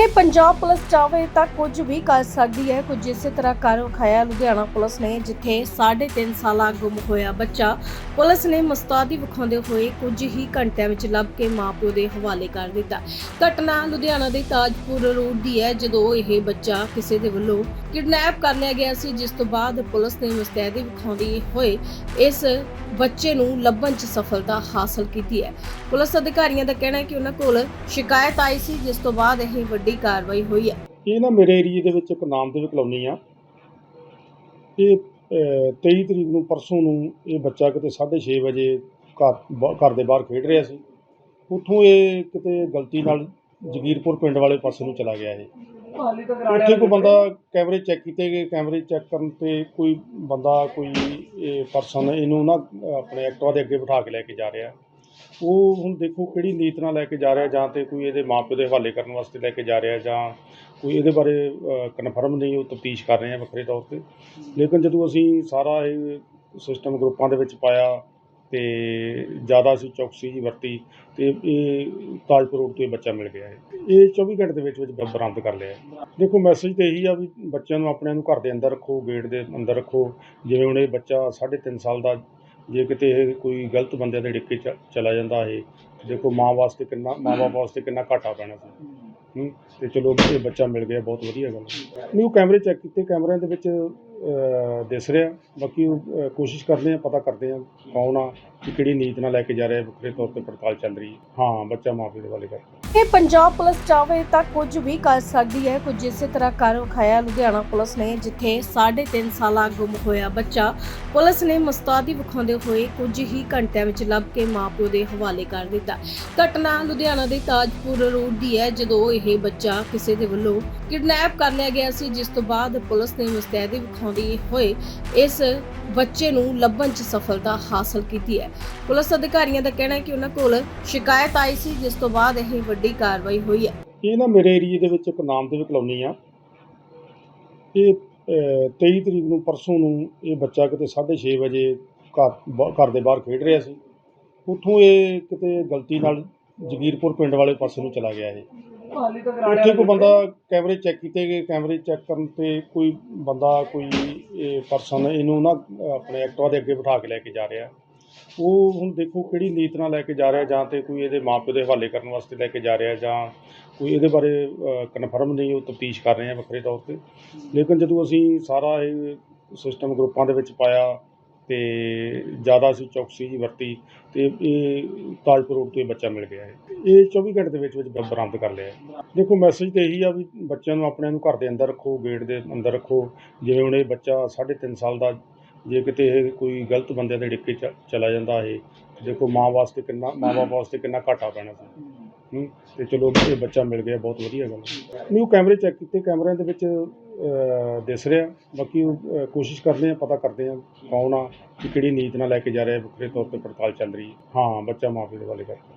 ਇਹ ਪੰਜਾਬ ਪੁਲਿਸ ਚਾਹਵੇ ਤਾਂ ਕੁਝ ਵੀ ਕਰ ਸਕਦੀ ਹੈ। ਕੁਝ ਇਸੇ ਤਰ੍ਹਾਂ ਕਰ ਵਿਖਾਇਆ ਲੁਧਿਆਣਾ ਪੁਲਿਸ ਨੇ, ਜਿੱਥੇ 3.5 ਸਾਲਾ ਗੁੰਮ ਹੋਇਆ ਬੱਚਾ ਪੁਲਿਸ ਨੇ ਮਸਤਾਦੀ ਵਿਖਾਉਂਦੇ ਹੋਏ ਕੁਝ ਹੀ ਘੰਟਿਆਂ ਵਿੱਚ ਲੱਭ ਕੇ ਮਾਪਿਓ ਦੇ ਹਵਾਲੇ ਕਰ ਦਿੱਤਾ। ਘਟਨਾ ਲੁਧਿਆਣਾ ਦੇ ਤਾਜਪੁਰ ਰੋਡ ਦੀ ਹੈ, ਜਦੋਂ ਇਹ ਬੱਚਾ ਕਿਸੇ ਦੇ ਵੱਲੋਂ ਕਿਡਨੈਪ ਕਰ ਲਿਆ ਗਿਆ ਸੀ ਜਿਸ ਤੋਂ ਬਾਅਦ ਪੁਲਿਸ ਨੇ ਮੁਸਤੈਦੀ ਵਿਖਾਉਂਦੀ ਹੋਏ ਇਸ ਬੱਚੇ ਨੂੰ ਲੱਭਣ 'ਚ ਸਫਲਤਾ ਹਾਸਲ ਕੀਤੀ ਹੈ। ਪੁਲਿਸ ਅਧਿਕਾਰੀਆਂ ਦਾ ਕਹਿਣਾ ਹੈ ਕਿ ਉਹਨਾਂ ਕੋਲ ਸ਼ਿਕਾਇਤ ਆਈ ਸੀ ਜਿਸ ਤੋਂ ਬਾਅਦ ਇਹ ਵੱਡੀ ਕਾਰਵਾਈ ਹੋਈ ਹੈ। ਇਹ ਨਾ ਮੇਰੇ ਏਰੀਏ ਦੇ ਵਿੱਚ ਇੱਕ ਨਾਮਦੇਵ ਕਲੋਨੀ ਆ। ਇਹ ਅਹ, 23 ਤਰੀਕ ਨੂੰ ਪਰਸੋਂ ਨੂੰ ਇਹ ਬੱਚਾ ਕਿਤੇ 6:30 ਵਜੇ ਘਰ ਬ- ਘਰ ਦੇ ਬਾਹਰ ਖੇਡ ਰਿਹਾ ਸੀ। ਉੱਥੋਂ ਇਹ ਕਿਤੇ ਗਲਤੀ ਨਾਲ ਜਗੀਰਪੁਰ ਪਿੰਡ ਵਾਲੇ ਪਾਸੇ ਨੂੰ ਚਲਾ ਗਿਆ ਇਹ। ਉੱਥੇ ਕੋਈ ਬੰਦਾ ਕੈਮਰੇ ਚੈੱਕ ਕੀਤੇ ਗਏ ਕੈਮਰੇ ਚੈੱਕ ਕਰਨ ਤੇ ਕੋਈ ਬੰਦਾ ਕੋਈ ਇਹ ਪਰਸਨ ਇਹਨੂੰ ਨਾ ਆਪਣੇ ਐਕਟਿਵਾ ਦੇ ਅੱਗੇ ਬਿਠਾ ਕੇ ਲੈ ਕੇ ਜਾ ਰਿਹਾ। ਉਹ ਹੁਣ ਦੇਖੋ ਕਿਹੜੀ ਨੀਤ ਨਾਲ ਲੈ ਕੇ ਜਾ ਰਿਹਾ ਜਾਂ ਤੇ ਕੋਈ ਇਹਦੇ ਮਾਪਿਓ ਦੇ ਹਵਾਲੇ ਕਰਨ ਵਾਸਤੇ ਲੈ ਕੇ ਜਾ ਰਿਹਾ ਜਾਂ ਕੋਈ ਇਹਦੇ ਬਾਰੇ ਕਨਫਰਮ ਨਹੀਂ ਉਹ ਤਫਤੀਸ਼ ਕਰ ਰਹੇ ਆ ਵੱਖਰੇ ਤੌਰ ਤੇ। ਲੇਕਿਨ ਜਦੋਂ ਅਸੀਂ ਸਾਰਾ ਇਹ ਸਿਸਟਮ ਗਰੁੱਪਾਂ ਦੇ ਵਿੱਚ ਪਾਇਆ ਤੇ ਜ਼ਿਆਦਾ ਅਸੀਂ ਚੌਕਸੀ ਜੀ ਵਰਤੀ ਤੇ ਇਹ ਤਾਜਪੁਰ ਰੋਡ ਤੋਂ ਇਹ ਬੱਚਾ ਮਿਲ ਗਿਆ ਹੈ। ਇਹ 24 ਘੰਟੇ ਦੇ ਵਿੱਚ ਵਿੱਚ ਬ- ਬਰਾਮਦ ਕਰ ਲਿਆ ਦੇਖੋ ਮੈਸੇਜ ਤੇ ਇਹੀ ਆ ਵੀ ਬੱਚਿਆਂ ਨੂੰ ਆਪਣਿਆਂ ਨੂੰ ਘਰ ਦੇ ਅੰਦਰ ਰੱਖੋ ਗੇਟ ਦੇ ਅੰਦਰ ਰੱਖੋ। ਜਿਵੇਂ ਹੁਣ ਇਹ ਬੱਚਾ 3.5 ਸਾਲ ਦਾ, ਜੇ ਕਿਤੇ ਇਹ ਕੋਈ ਗਲਤ ਬੰਦੇ ਦੇ ਡਿੱਕੇ ਚ ਚਲਾ ਜਾਂਦਾ ਇਹ, ਦੇਖੋ ਮਾਂ ਵਾਸਤੇ ਕਿੰਨਾ ਮਾਂ ਬਾਪ ਵਾਸਤੇ ਕਿੰਨਾ ਘਾਟਾ ਪੈਣਾ ਸੀ। ਹੂੰ, ਤੇ ਚਲੋ ਇਹ ਬੱਚਾ ਮਿਲ ਗਿਆ, ਬਹੁਤ ਵਧੀਆ ਗੱਲ ਹੈ। ਨਹੀਂ ਉਹ ਕੈਮਰੇ ਚੈੱਕ ਕੀਤੇ ਕੈਮਰਿਆਂ ਦੇ ਵਿੱਚ ਦਿਸ ਰਿਹਾ। ਬਾਕੀ ਉਹ, ਅਹ, ਕੋਸ਼ਿਸ਼ ਕਰਦੇ ਆ ਪਤਾ ਕਰਦੇ ਆ ਕੌਣ ਆ ਕਿ ਕਿਹੜੀ ਨੀਤ ਨਾਲ ਲੈ ਕੇ ਜਾ ਰਿਹਾ ਵੱਖਰੇ ਤੌਰ ਤੇ ਪੜਤਾਲ ਚੱਲ ਰਹੀ ਹੈ। ਹਾਂ ਬੱਚਾ ਮਾਪੇ ਦੇ ਵਾਲੇ ਕਰ ਇਹ ਪੰਜਾਬ ਪੁਲਿਸ ਚਾਹਵੇ ਤਾਂ ਕੁਝ ਵੀ ਕਰ ਸਕਦੀ ਹੈ, ਕੁਝ ਇਸੇ ਤਰ੍ਹਾਂ ਕਰ ਵਿਖਾਇਆ ਲੁਧਿਆਣਾ ਪੁਲਿਸ ਨੇ, ਜਿੱਥੇ 3.5 ਸਾਲਾ ਗੁੰਮ ਹੋਇਆ ਬੱਚਾ ਪੁਲਿਸ ਨੇ ਮੁਸਤਾਦੀ ਵਿਖਾਉਂਦੇ ਹੋਏ ਕੁਝ ਹੀ ਘੰਟਿਆਂ ਵਿੱਚ ਲੱਭ ਕੇ ਮਾਪਿਓ ਦੇ ਹਵਾਲੇ ਕਰ ਦਿੱਤਾ। ਘਟਨਾ ਲੁਧਿਆਣਾ ਦੇ ਤਾਜਪੁਰ ਰੋਡ ਦੀ ਹੈ, ਜਦੋਂ ਇਹ ਬੱਚਾ ਕਿਸੇ ਦੇ ਵੱਲੋਂ ਕਿਡਨੈਪ ਕਰ ਲਿਆ ਗਿਆ ਸੀ, ਜਿਸ ਤੋਂ ਬਾਅਦ ਪੁਲਿਸ ਨੇ ਮੁਸਤੈਦੀ ਵਿਖਾਉਂਦੀ ਹੋਏ ਇਸ ਬੱਚੇ ਨੂੰ ਲੱਭਣ 'ਚ ਸਫਲਤਾ ਹਾਸਲ ਕੀਤੀ ਹੈ। ਪੁਲਿਸ ਅਧਿਕਾਰੀਆਂ ਦਾ ਕਹਿਣਾ ਹੈ ਕਿ ਉਹਨਾਂ ਕੋਲ ਸ਼ਿਕਾਇਤ ਆਈ ਸੀ, ਜਿਸ ਤੋਂ ਬਾਅਦ ਇਹ ਵੱਡੀ ਕਾਰਵਾਈ ਹੋਈ ਹੈ। ਇਹ ਨਾ ਮੇਰੇ ਏਰੀਏ ਦੇ ਵਿੱਚ ਇੱਕ ਨਾਮ ਨਾਮਦੇਵ ਕਲੋਨੀ ਆ। ਇਹ ਅਹ, 23 ਤਰੀਕ ਨੂੰ ਪਰਸੋਂ ਨੂੰ ਇਹ ਬੱਚਾ ਕਿਤੇ 6:30 ਵਜੇ ਘਰ ਘਰ ਦੇ ਬਾਹਰ ਖੇਡ ਰਿਹਾ ਸੀ। ਉੱਥੋਂ ਇਹ ਕਿਤੇ ਗਲਤੀ ਨਾਲ ਜਗੀਰਪੁਰ ਪਿੰਡ ਵਾਲੇ ਪਾਸੇ ਨੂੰ ਚਲਾ ਗਿਆ ਇਹ। ਉੱਥੇ ਕੋਈ ਬੰਦਾ ਕੈਮਰੇ ਚੈੱਕ ਕੀਤੇ ਗਏ ਕੈਮਰੇ ਚੈੱਕ ਕਰਨ ਤੇ ਕੋਈ ਬੰਦਾ ਕੋਈ ਇਹ ਪਰਸਨ ਇਹਨੂੰ ਨਾ ਆਪਣੇ ਐਕਟਿਵਾ ਦੇ ਅੱਗੇ ਬਿਠਾ ਕੇ ਲੈ ਕੇ ਜਾ ਰਿਹਾ। ਉਹ ਹੁਣ ਦੇਖੋ ਕਿਹੜੀ ਨੀਤ ਨਾਲ ਲੈ ਕੇ ਜਾ ਰਿਹਾ, ਜਾਂ ਤੇ ਕੋਈ ਇਹਦੇ ਮਾਪਿਓ ਦੇ ਹਵਾਲੇ ਕਰਨ ਵਾਸਤੇ ਲੈ ਕੇ ਜਾ ਰਿਹਾ, ਜਾਂ ਕੋਈ ਇਹਦੇ ਬਾਰੇ ਕਨਫਰਮ ਨਹੀਂ, ਉਹ ਤਫਤੀਸ਼ ਕਰ ਰਹੇ ਆ ਵੱਖਰੇ ਤੌਰ ਤੇ। ਲੇਕਿਨ ਜਦੋਂ ਅਸੀਂ ਸਾਰਾ ਇਹ ਸਿਸਟਮ ਗਰੁੱਪਾਂ ਦੇ ਵਿੱਚ ਪਾਇਆ ਤੇ ਜ਼ਿਆਦਾ ਅਸੀਂ ਚੌਕਸੀ ਜੀ ਵਰਤੀ, ਤੇ ਇਹ ਤਾਜਪੁਰ ਰੋਡ ਤੋਂ ਇਹ ਬੱਚਾ ਮਿਲ ਗਿਆ ਹੈ। ਇਹ 24 ਘੰਟੇ ਦੇ ਵਿੱਚ ਵਿੱਚ ਬਰਾਮਦ ਕਰ ਲਿਆ ਦੇਖੋ ਮੈਸੇਜ ਤੇ ਇਹੀ ਆ ਵੀ ਬੱਚਿਆਂ ਨੂੰ, ਆਪਣੇ ਨੂੰ ਘਰ ਦੇ ਅੰਦਰ ਰੱਖੋ ਗੇਟ ਦੇ ਅੰਦਰ ਰੱਖੋ। ਜਿਵੇਂ ਹੁਣ ਇਹ ਬੱਚਾ 3.5 ਸਾਲ ਦਾ ਜੇ ਕਿਤੇ ਇਹ ਕੋਈ ਗਲਤ ਬੰਦੇ ਦੇ ਡਿੱਕੇ ਚ ਚਲਾ ਜਾਂਦਾ ਇਹ ਦੇਖੋ ਮਾਂ ਵਾਸਤੇ ਕਿੰਨਾ ਮਾਂ ਬਾਪ ਵਾਸਤੇ ਕਿੰਨਾ ਘਾਟਾ ਪੈਣਾ ਸੀ। ਹੂੰ ਤੇ ਚਲੋ ਇਹ ਬੱਚਾ ਮਿਲ ਗਿਆ ਬਹੁਤ ਵਧੀਆ ਗੱਲ ਹੈ। ਨਹੀਂ ਉਹ ਕੈਮਰੇ ਚੈੱਕ ਕੀਤੇ ਕੈਮਰਿਆਂ ਦੇ ਵਿੱਚ ਅਹ, ਦਿਸ ਰਿਹਾ। ਬਾਕੀ ਉਹ, ਅਹ, ਕੋਸ਼ਿਸ਼ ਕਰਦੇ ਆ ਪਤਾ ਕਰਦੇ ਆ ਕੌਣ ਆ ਕਿ ਕਿਹੜੀ ਨੀਤ ਨਾਲ ਲੈ ਕੇ ਜਾ ਰਿਹਾ ਵੱਖਰੇ ਤੌਰ ਤੇ ਪੜਤਾਲ ਚੱਲ ਰਹੀ ਹੈ। ਹਾਂ ਬੱਚਾ ਮਾਂ ਮਾਪੇ ਦੇ ਵਾਲੇ ਕਰ